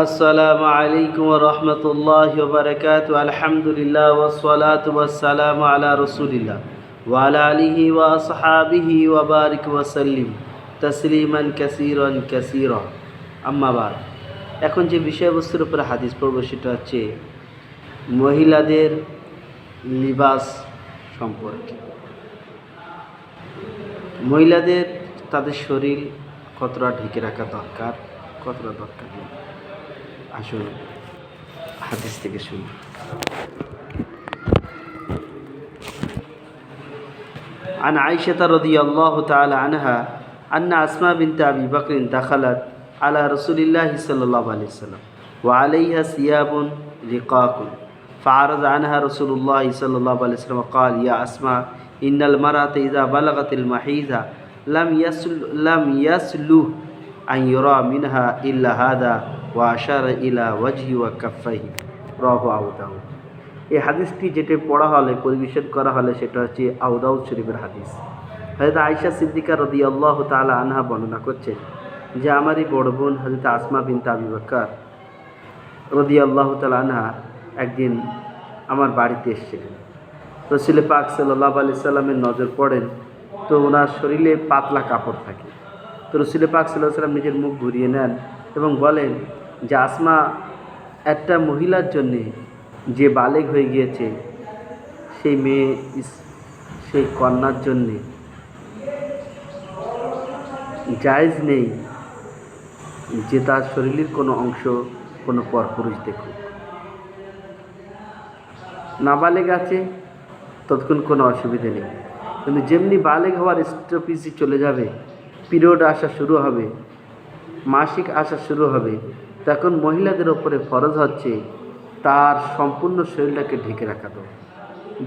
আসসালামু আলাইকুম রহমতুল্লাহ বারকাত আলহামদুলিল্লাহ ওসলাত ওয়াসালাম আলা রসুলিল্লাহ। ওয়ালা আলিহি ওয়াসহাবিহি ওয়াবারিক ওয়াসাল্লিম তসলিমান কাসিরন কাসির। আম্মাবার এখন যে বিষয়বস্তুর উপরে হাদিস পড়ব সেটা হচ্ছে মহিলাদের লিবাস সম্পর্কে। মহিলাদের তাদের শরীর কতটা ঢেকে রাখা দরকার, কতটা দরকার নেই। আসুন হাদিস থেকে শুনি عن عائشة رضي الله تعالى عنها أن أسماء بنت أبي بكر دخلت على رسول الله صلى الله عليه وسلم وعليها ثياب رقاق فعرض عنها رسول الله صلى الله عليه وسلم وقال يا أسماء إن المرأة إذا بلغت المحيضة لم يسل لم يسلو أن يرى منها إلا هذا ওয়া ইলা ওয়াজি ওয়া কাফাহি রহ আউদাউ এই হাদিসটি যেটি পড়া হলে, পরিবেশন করা হলে, সেটা হচ্ছে আউদাউ শরীফের হাদিস। হয়তো আয়সা সিদ্দিকা রদি আল্লাহ তালা আনহা বর্ণনা করছেন যে আমারই বড় বোন হজরত আসমা বিন তাবি বাক্কার রদি আল্লাহ তালা আনহা একদিন আমার বাড়িতে এসেছিলেন। রসিলে পাক সাল্লাহ আলি সাল্লামের নজর পড়েন, তো ওনার শরীরে পাতলা কাপড় থাকে। তো রসিলে পাক সাল্লাহ সাল্লাম নিজের মুখ ঘুরিয়ে নেন এবং বলেন যে আসমা একটা মহিলার জন্যে যে বালেগ হয়ে গিয়েছে, সেই মেয়ে সেই কন্যার জন্যে। জায়েজ নেই যে তার শরীরের কোনো অংশ কোনো পরপুরুষ দেখুক। নাবালেগ আছে, ততক্ষণ কোনো অসুবিধে নেই। কিন্তু যেমনি বালেগ হওয়ার স্টপিসি চলে যাবে, পিরিয়ড আসা শুরু হবে, মাসিক আসা শুরু হবে তখন মহিলাদের ওপরে ফরজ হচ্ছে তার সম্পূর্ণ শরীরটাকে ঢেকে রাখা তো।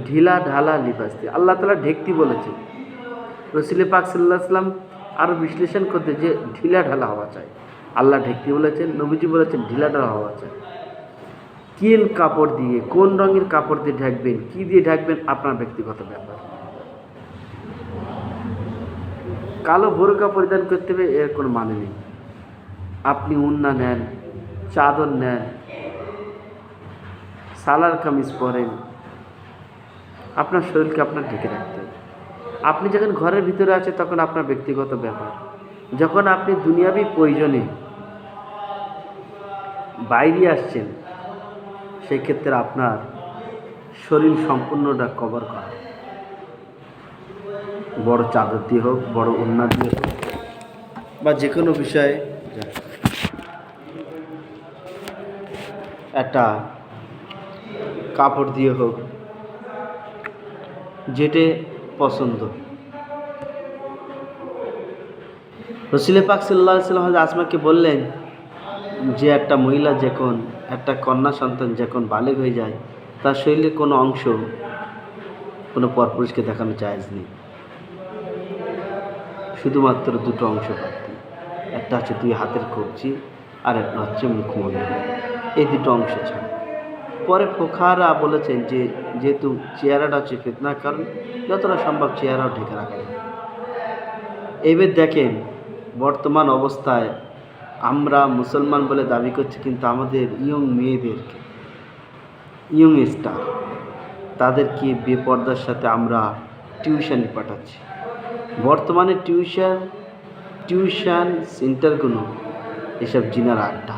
ঢিলা ঢালা লিবাস দিয়ে। আল্লাহ তালা ঢেকতি বলেছে। রসিলে পাক সাল্লাহ সাল্লাম আরও বিশ্লেষণ করতে যে ঢিলা ঢালা হওয়া চাই। আল্লাহ ঢেকতি বলেছেন, নবীজি বলেছেন, ঢিলা ঢালা হওয়া চাই। কিন কাপড় দিয়ে, কোন রঙের কাপড় দিয়ে ঢাকবেন, কি দিয়ে ঢাকবেন, আপনার ব্যক্তিগত ব্যাপার। কালো বোরকা পরিধান করতে হবে, এর কোনো মানে নেই। আপনি উন্না নেন চাদর নেন সালার কামিজ পরেন আপনার শরীরকে আপনার ঢেকে রাখতে আপনি যখন ঘরের ভিতরে আছে তখন আপনার ব্যক্তিগত ব্যাপার। যখন আপনি দুনিয়াবি প্রয়োজনে বাইরে আসছেন সেই ক্ষেত্রে আপনার শরীর সম্পূর্ণটা কভার করা। বড় চাদর দিয়ে হোক, বড় উন্না দিয়ে হোক, বা যে কোনো বিষয়ে একটা কাপড় দিয়ে হোক, যেটে পছন্দ। রসিলে পাক সাল্লাহ সাল্লাম আসমাকে বললেন, যে একটা মহিলা যখন, একটা কন্যা সন্তান যখন বালেগ হয়ে যায়, তার শরীরের কোনো অংশ কোনো পরপুরুষকে দেখানো জায়েজ নেই। শুধুমাত্র দুটো অংশ একটা হচ্ছে দুই হাতের কবজি, আর একটা হচ্ছে মুখমণ্ডল। এই দুটো অংশ ছাড়া। পরে ফোখারা বলেছেন যে, যেহেতু চেহারাটা হচ্ছে ফিতনার কারণ, যতটা সম্ভব চেহারাও ঢেকে রাখা যায়। এবার দেখেন, বর্তমান অবস্থায় আমরা মুসলমান বলে দাবি করছি কিন্তু আমাদের ইয়ং মেয়েদেরকে, ইয়ং স্টার, তাদেরকে বেপর্দার সাথে আমরা টিউশনি পাঠাচ্ছি। বর্তমানে টিউশন টিউশন সেন্টারগুলো এসব জিনার আড্ডা।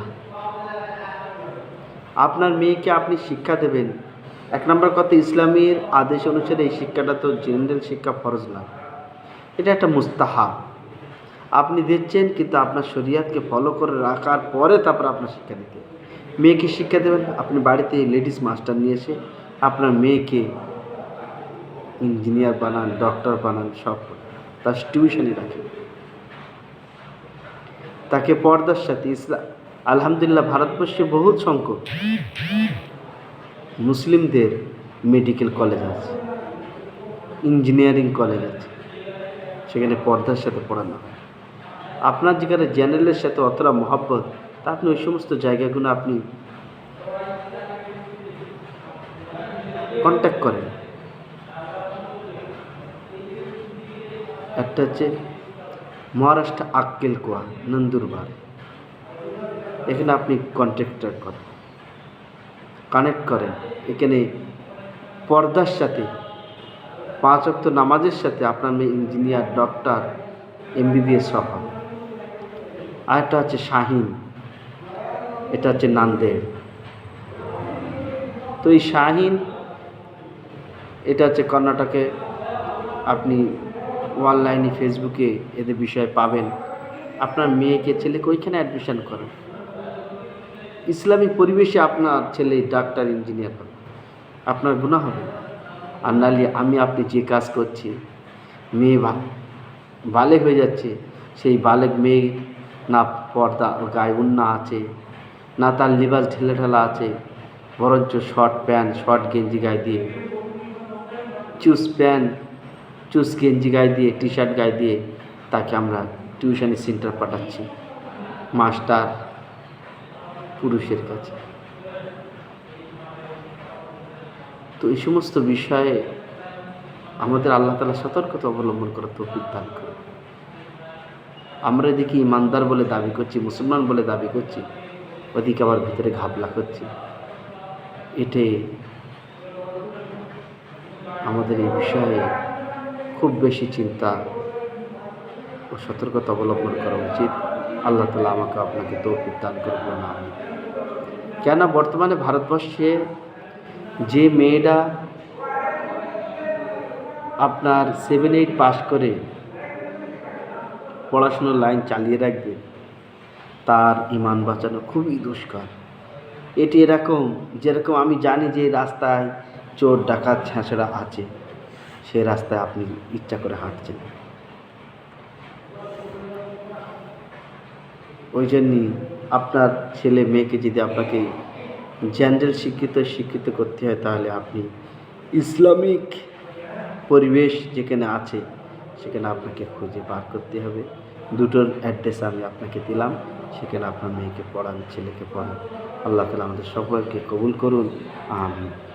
আপনার মেয়েকে আপনি শিক্ষা দেবেন। এক নম্বর কথা, ইসলামের আদেশ অনুসারে এই শিক্ষাটা তো জেনারেল শিক্ষা ফরজ না। এটা একটা মুস্তাহাব। আপনি দিচ্ছেন কিন্তু আপনার শরীয়তকে ফলো করে রাখার পরে তারপর আপনার শিক্ষা দিতে। মেয়েকে শিক্ষা দেবেন, আপনি বাড়িতে লেডিস মাস্টার নিয়ে এসে আপনার মেয়েকে ইঞ্জিনিয়ার বানান ডক্টর বানান, সব তার টিউশনই রাখেন। তাকে পর্দার সাথে ইসলাম আলহামদুলিল্লাহ ভারতবর্ষে বহু সংখ্যক মুসলিমদের মেডিকেল কলেজ আছে ইঞ্জিনিয়ারিং কলেজ আছে, সেখানে পর্দার সাথে পড়ানো হয়। আপনার যেখানে জেনারেলের সাথে অতটা মহাব্বত, তা আপনি ওই সমস্ত জায়গাগুলো আপনি কন্ট্যাক্ট করেন। একটা হচ্ছে মহারাষ্ট্র আক্কেল কুয়া, নন্দুরবার। এখানে আপনি কন্ট্রাক্টর করেন কানেক্ট করেন। এখানে পর্দার সাথে, পাঁচ অক্ত নামাজের সাথে আপনার মেয়ে ইঞ্জিনিয়ার ডক্টর এমবিবিএস সব হবে আরেকটা হচ্ছে শাহিন, এটা হচ্ছে নান্দের। তো এই শাহিন, এটা হচ্ছে কর্ণাটকে আপনি অনলাইনে ফেসবুকে এদের বিষয়ে পাবেন। আপনার মেয়েকে, ছেলেকে ওইখানে অ্যাডমিশন করেন। ইসলামিক পরিবেশে আপনার ছেলে ডাক্তার, ইঞ্জিনিয়ার হবে আপনার গুণা হবে। আর নালি আমি আপনি যে কাজ করছি, মেয়ে বালেক হয়ে যাচ্ছে, সেই বালেক মেয়ে না পর্দা, গায়ে উন্না আছে, না তার লিবাস ঢেলে ঢালা আছে, বরঞ্চ শর্ট প্যান্ট, শর্ট গেঞ্জি গায়ে দিয়ে, চুস প্যান্ট, চুস গেঞ্জি গায়ে দিয়ে টি শার্ট গায়ে দিয়ে তাকে আমরা টিউশনি সেন্টার পাঠাচ্ছি মাস্টার পুরুষের কাছে। তো এই সমস্ত বিষয়ে আমাদের আল্লাহ তালা সতর্কতা অবলম্বন করার তৌফিক দান করে আমরা এদিকে ইমানদার বলে দাবি করছি, মুসলমান বলে দাবি করছি, ওদিকে আবার ভিতরে ঘাবলা করছি। এটে আমাদের এই বিষয়ে খুব বেশি চিন্তা ও সতর্কতা অবলম্বন করা উচিত। আল্লাহ তালা আমাকে আপনাকে তৌফিক দান করব না কেন বর্তমানে ভারতবর্ষে যে মেয়েরা আপনার সেভেন এইট পাস করে পড়াশুনোর লাইন চালিয়ে রাখবে, তার ইমান বাঁচানো খুবই দুষ্কর। এটি এরকম, যেরকম আমি জানি যে রাস্তায় চোর, ডাকাত ছ্যাঁচড়া আছে, সে রাস্তায় আপনি ইচ্ছা করে হাঁটছেন। ওই জন্যই আপনার ছেলে মেয়েকে যদি আপনাকে জেন্ডার শিক্ষিত শিক্ষিত করতে হয়, তাহলে আপনি ইসলামিক পরিবেশ যেখানে আছে, সেখানে আপনাকে খুঁজে বার করতে হবে। দুটোর অ্যাড্রেস আমি আপনাকে দিলাম, সেখানে আপনার মেয়েকে পড়ান, ছেলেকে পড়ান। আল্লাহ তালা আমাদের সকলকে কবুল করুন। আমিন।